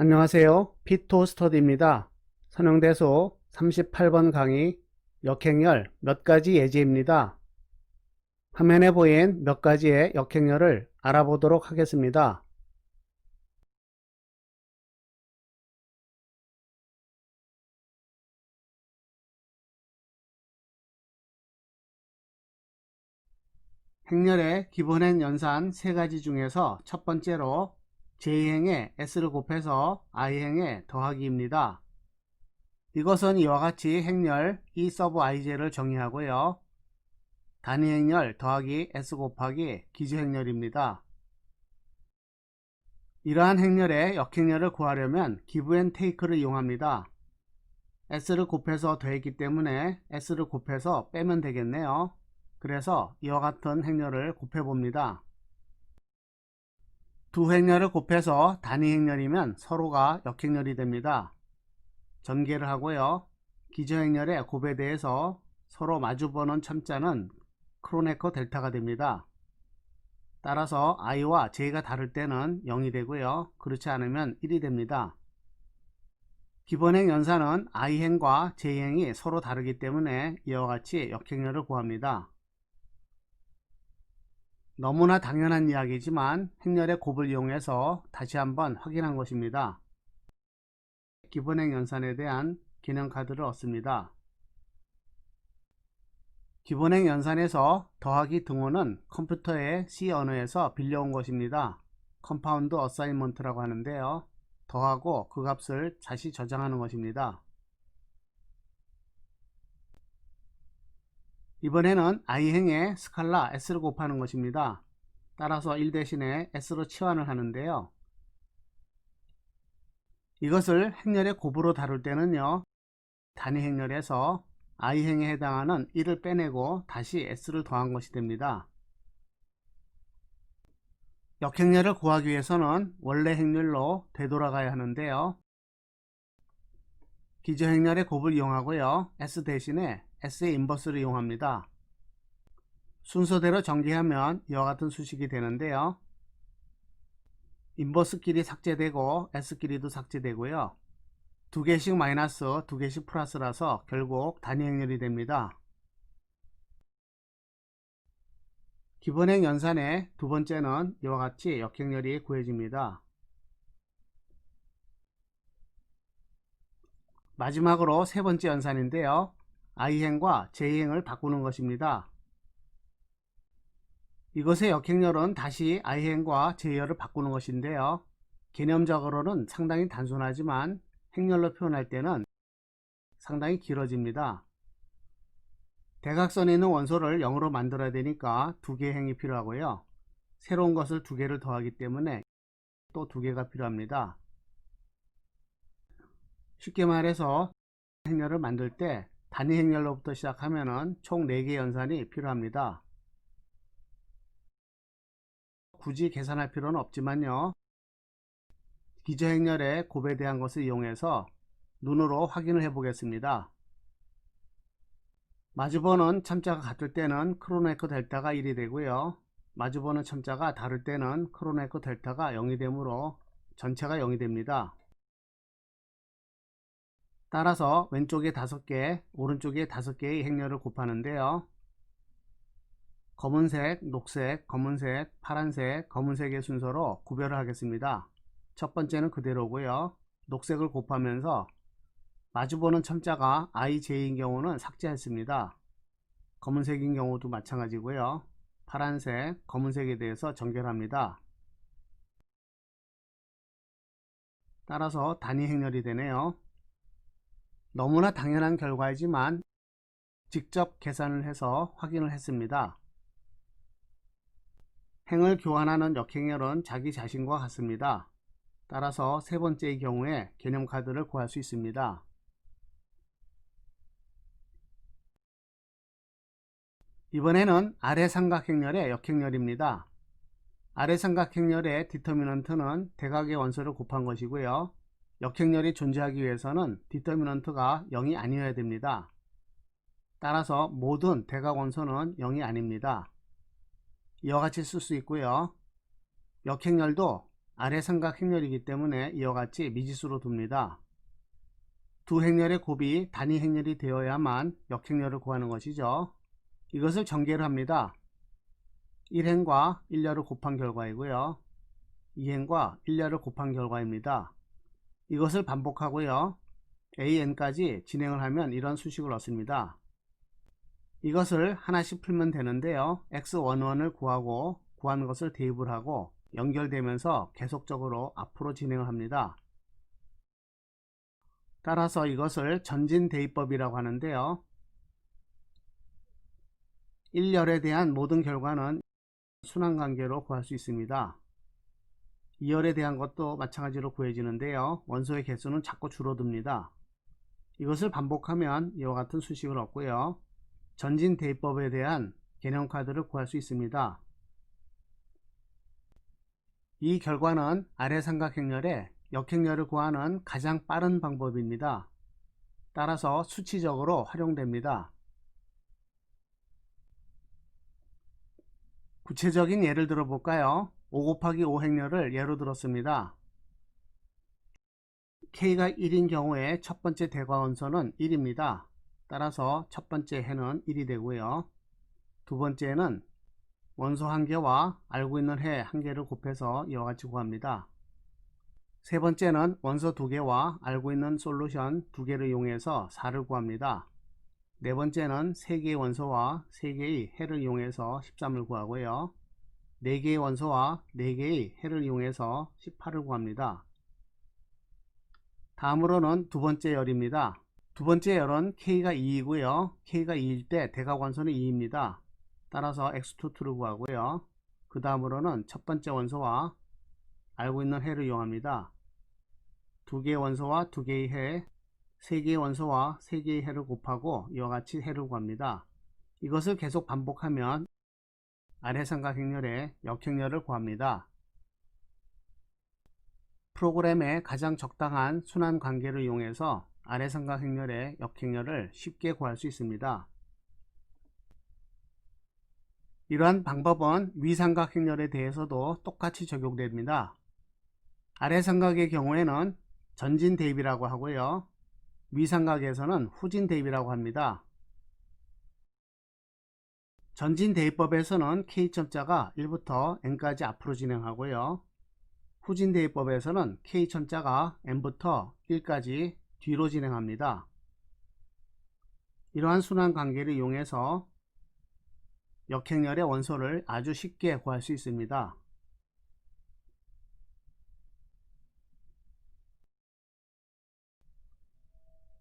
안녕하세요. 피토 스터디입니다. 선형대소 38번 강의 역행열 몇 가지 예제입니다. 화면에 보인 몇 가지의 역행열을 알아보도록 하겠습니다. 행렬의 기본행 연산 세 가지 중에서 첫 번째로 j-행에 s를 곱해서 i행에 더하기입니다. 이것은 이와 같이 행렬 e 서브 ij를 정의하고요. 단위 행렬 더하기 s 곱하기 기저 행렬입니다. 이러한 행렬의 역행렬을 구하려면 기브 앤 테이크를 이용합니다. s를 곱해서 더했기 때문에 s를 곱해서 빼면 되겠네요. 그래서 이와 같은 행렬을 곱해 봅니다. 두 행렬을 곱해서 단위 행렬이면 서로가 역행렬이 됩니다. 전개를 하고요. 기저행렬의 곱에 대해서 서로 마주보는 첨자는 크로네커 델타가 됩니다. 따라서 i와 j가 다를 때는 0이 되고요. 그렇지 않으면 1이 됩니다. 기본행 연산은 i행과 j행이 서로 다르기 때문에 이와 같이 역행렬을 구합니다. 너무나 당연한 이야기지만 행렬의 곱을 이용해서 다시 한번 확인한 것입니다. 기본행 연산에 대한 기능 카드를 얻습니다. 기본행 연산에서 더하기 등호는 컴퓨터의 C 언어에서 빌려온 것입니다. 컴파운드 어사인먼트라고 하는데요. 더하고 그 값을 다시 저장하는 것입니다. 이번에는 i행에 스칼라 s를 곱하는 것입니다. 따라서 1 대신에 s로 치환을 하는데요. 이것을 행렬의 곱으로 다룰 때는요. 단위 행렬에서 i행에 해당하는 1을 빼내고 다시 s를 더한 것이 됩니다. 역행렬을 구하기 위해서는 원래 행렬로 되돌아가야 하는데요. 기저행렬의 곱을 이용하고요. s 대신에 s의 인버스를 이용합니다. 순서대로 전개하면 이와 같은 수식이 되는데요. 인버스끼리 삭제되고 s끼리도 삭제되고요. 두 개씩 마이너스, 두 개씩 플러스라서 결국 단위 행렬이 됩니다. 기본행 연산의 두 번째는 이와 같이 역행렬이 구해집니다. 마지막으로 세 번째 연산인데요. I행과 j행을 바꾸는 것입니다. 이것의 역행렬은 다시 i행과 j열을 바꾸는 것인데요. 개념적으로는 상당히 단순하지만 행렬로 표현할 때는 상당히 길어집니다. 대각선에 있는 원소를 0으로 만들어야 되니까 두 개의 행이 필요하고요. 새로운 것을 두 개를 더하기 때문에 또 두 개가 필요합니다. 쉽게 말해서 행렬을 만들 때 단위 행렬로부터 시작하면 총 4개 연산이 필요합니다. 굳이 계산할 필요는 없지만요. 기저행렬의 곱에 대한 것을 이용해서 눈으로 확인을 해 보겠습니다. 마주보는 첨자가 같을 때는 크로네코 델타가 1이 되고요. 마주보는 첨자가 다를 때는 크로네코 델타가 0이 되므로 전체가 0이 됩니다. 따라서 왼쪽에 5개, 오른쪽에 5개의 행렬을 곱하는데요. 검은색, 녹색, 검은색, 파란색, 검은색의 순서로 구별을 하겠습니다. 첫 번째는 그대로고요. 녹색을 곱하면서 마주보는 첨자가 IJ인 경우는 삭제했습니다. 검은색인 경우도 마찬가지고요. 파란색, 검은색에 대해서 정결합니다. 따라서 단위 행렬이 되네요. 너무나 당연한 결과이지만 직접 계산을 해서 확인을 했습니다. 행을 교환하는 역행렬은 자기 자신과 같습니다. 따라서 세 번째의 경우에 개념 카드를 구할 수 있습니다. 이번에는 아래 삼각행렬의 역행렬입니다. 아래 삼각행렬의 디터미넌트는 대각의 원소를 곱한 것이고요. 역행렬이 존재하기 위해서는 디터미넌트가 0이 아니어야 됩니다. 따라서 모든 대각 원소는 0이 아닙니다. 이와 같이 쓸 수 있고요. 역행렬도 아래 삼각 행렬이기 때문에 이와 같이 미지수로 둡니다. 두 행렬의 곱이 단위 행렬이 되어야만 역행렬을 구하는 것이죠. 이것을 전개를 합니다. 1행과 1렬을 곱한 결과이고요. 2행과 1렬을 곱한 결과입니다. 이것을 반복하고요. an까지 진행을 하면 이런 수식을 얻습니다. 이것을 하나씩 풀면 되는데요. x11을 구하고 구한 것을 대입을 하고 연결되면서 계속적으로 앞으로 진행을 합니다. 따라서 이것을 전진 대입법이라고 하는데요. 1열에 대한 모든 결과는 순환관계로 구할 수 있습니다. 2열에 대한 것도 마찬가지로 구해지는데요. 원소의 개수는 자꾸 줄어듭니다. 이것을 반복하면 이와 같은 수식을 얻고요. 전진 대입법에 대한 개념 카드를 구할 수 있습니다. 이 결과는 아래 삼각행렬의 역행렬을 구하는 가장 빠른 방법입니다. 따라서 수치적으로 활용됩니다. 구체적인 예를 들어 볼까요? 5 곱하기 5 행렬을 예로 들었습니다. K가 1인 경우에 첫 번째 대과원소는 1입니다. 따라서 첫 번째 해는 1이 되고요. 두 번째는 원소 한 개와 알고 있는 해 한 개를 곱해서 이와 같이 구합니다. 세 번째는 원소 두 개와 알고 있는 솔루션 두 개를 이용해서 4를 구합니다. 네 번째는 3개의 원소와 3개의 해를 이용해서 13을 구하고요. 4개의 원소와 4개의 해를 이용해서 18을 구합니다. 다음으로는 두 번째 열입니다. 두 번째 열은 K가 2이고요. K가 2일 때 대각 원소는 2입니다. 따라서 X22를 구하고요. 그 다음으로는 첫 번째 원소와 알고 있는 해를 이용합니다. 두 개의 원소와 두 개의 해, 세 개의 원소와 세 개의 해를 곱하고 이와 같이 해를 구합니다. 이것을 계속 반복하면 아래 삼각행렬의 역행렬을 구합니다. 프로그램의 가장 적당한 순환 관계를 이용해서 아래 삼각행렬의 역행렬을 쉽게 구할 수 있습니다. 이러한 방법은 위삼각행렬에 대해서도 똑같이 적용됩니다. 아래 삼각의 경우에는 전진 대입이라고 하고요. 위삼각에서는 후진 대입이라고 합니다. 전진 대입법에서는 K첨자가 1부터 N까지 앞으로 진행하고요. 후진 대입법에서는 K첨자가 N부터 1까지 뒤로 진행합니다. 이러한 순환 관계를 이용해서 역행렬의 원소를 아주 쉽게 구할 수 있습니다.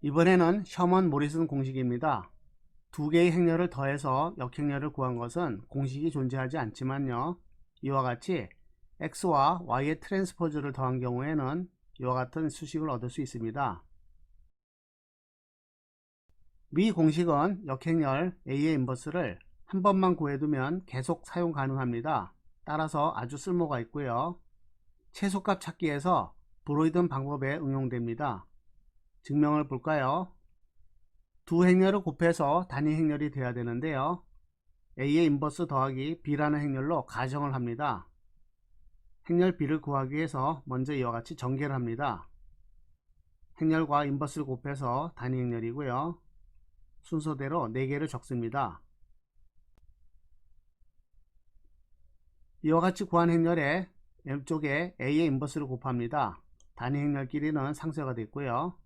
이번에는 셔먼 모리슨 공식입니다. 두 개의 행렬을 더해서 역행렬을 구한 것은 공식이 존재하지 않지만요. 이와 같이 x와 y의 트랜스포즈를 더한 경우에는 이와 같은 수식을 얻을 수 있습니다. 위 공식은 역행렬 a의 인버스를 한 번만 구해두면 계속 사용 가능합니다. 따라서 아주 쓸모가 있고요. 최소값 찾기에서 브로이든 방법에 응용됩니다. 증명을 볼까요? 두 행렬을 곱해서 단위 행렬이 돼야 되는데요. A의 인버스 더하기 B라는 행렬로 가정을 합니다. 행렬 B를 구하기 위해서 먼저 이와 같이 전개를 합니다. 행렬과 인버스를 곱해서 단위 행렬이고요. 순서대로 4개를 적습니다. 이와 같이 구한 행렬에 왼쪽에 A의 인버스를 곱합니다. 단위 행렬 길이는 상쇄가 됐고요.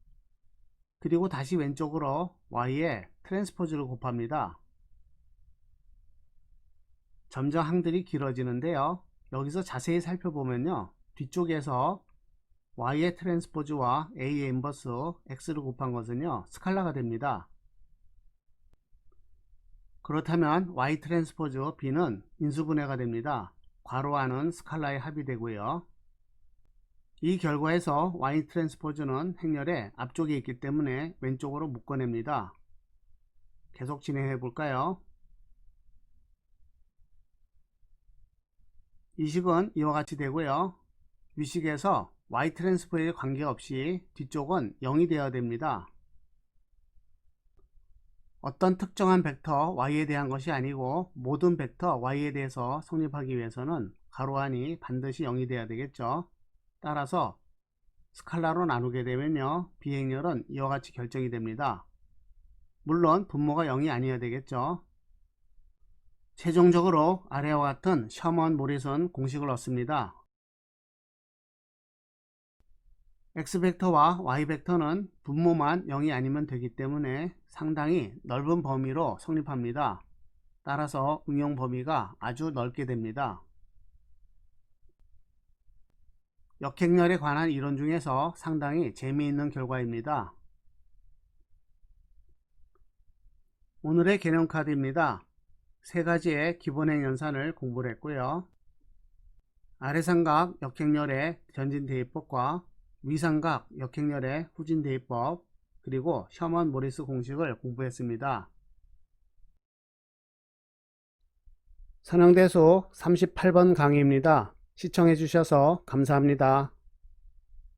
그리고 다시 왼쪽으로 Y에 트랜스포즈를 곱합니다. 점점 항들이 길어지는데요. 여기서 자세히 살펴보면요. 뒤쪽에서 Y의 트랜스포즈와 A의 인버스 X를 곱한 것은요. 스칼라가 됩니다. 그렇다면 Y 트랜스포즈 B는 인수분해가 됩니다. 괄호 안은 스칼라의 합이 되고요. 이 결과에서 Y 트랜스포즈는 행렬의 앞쪽에 있기 때문에 왼쪽으로 묶어냅니다. 계속 진행해 볼까요? 이 식은 이와 같이 되고요. 위식에서 Y 트랜스포에 관계없이 뒤쪽은 0이 되어야 됩니다. 어떤 특정한 벡터 y에 대한 것이 아니고 모든 벡터 y에 대해서 성립하기 위해서는 가로 안이 반드시 0이 되어야 되겠죠. 따라서 스칼라로 나누게 되면요. 비행렬은 이와 같이 결정이 됩니다. 물론 분모가 0이 아니어야 되겠죠. 최종적으로 아래와 같은 셔먼 모리슨 공식을 얻습니다. x벡터와 y벡터는 분모만 0이 아니면 되기 때문에 상당히 넓은 범위로 성립합니다. 따라서 응용 범위가 아주 넓게 됩니다. 역행렬에 관한 이론 중에서 상당히 재미있는 결과입니다. 오늘의 개념 카드입니다. 세 가지의 기본행 연산을 공부를 했고요. 아래삼각 역행렬의 전진 대입법과 위삼각 역행렬의 후진 대입법 그리고 셔먼 모리스 공식을 공부했습니다. 선형대수 38번 강의입니다. 시청해 주셔서 감사합니다.